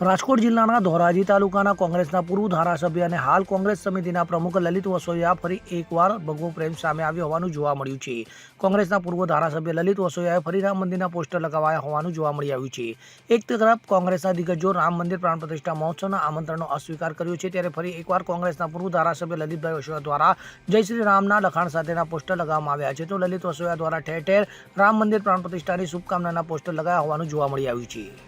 રાજકોટ જિલ્લાના ધોરાજી તાલુકાના કોંગ્રેસના પૂર્વ ધારાસભ્ય અને હાલ કોંગ્રેસ સમિતિના પ્રમુખ લલિત વસોયા ફરી એકવાર ભગવો પ્રેમ સામે આવ્યો હોવાનું જોવા મળ્યું છે. કોંગ્રેસના પૂર્વ ધારાસભ્ય લલિત વસોયાએ ફરી રામ મંદિરના પોસ્ટર લગાવાયા હોવાનું જોવા મળી આવ્યું છે. એક તરફ કોંગ્રેસના દિગ્ગજો રામ મંદિર પ્રાણ પ્રતિષ્ઠા મહોત્સવના આમંત્રણનો અસ્વીકાર કર્યો છે, ત્યારે ફરી એકવાર કોંગ્રેસના પૂર્વ ધારાસભ્ય લલિતભાઈ વસોયા દ્વારા જય શ્રી રામના લખાણ સાથેના પોસ્ટર લગાવવામાં આવ્યા છે. તો લલિત વસોયા દ્વારા ઠેર ઠેર રામ મંદિર પ્રાણ પ્રતિષ્ઠાની શુભકામનાના પોસ્ટર લગાવ્યા હોવાનું જોવા મળી આવ્યું છે.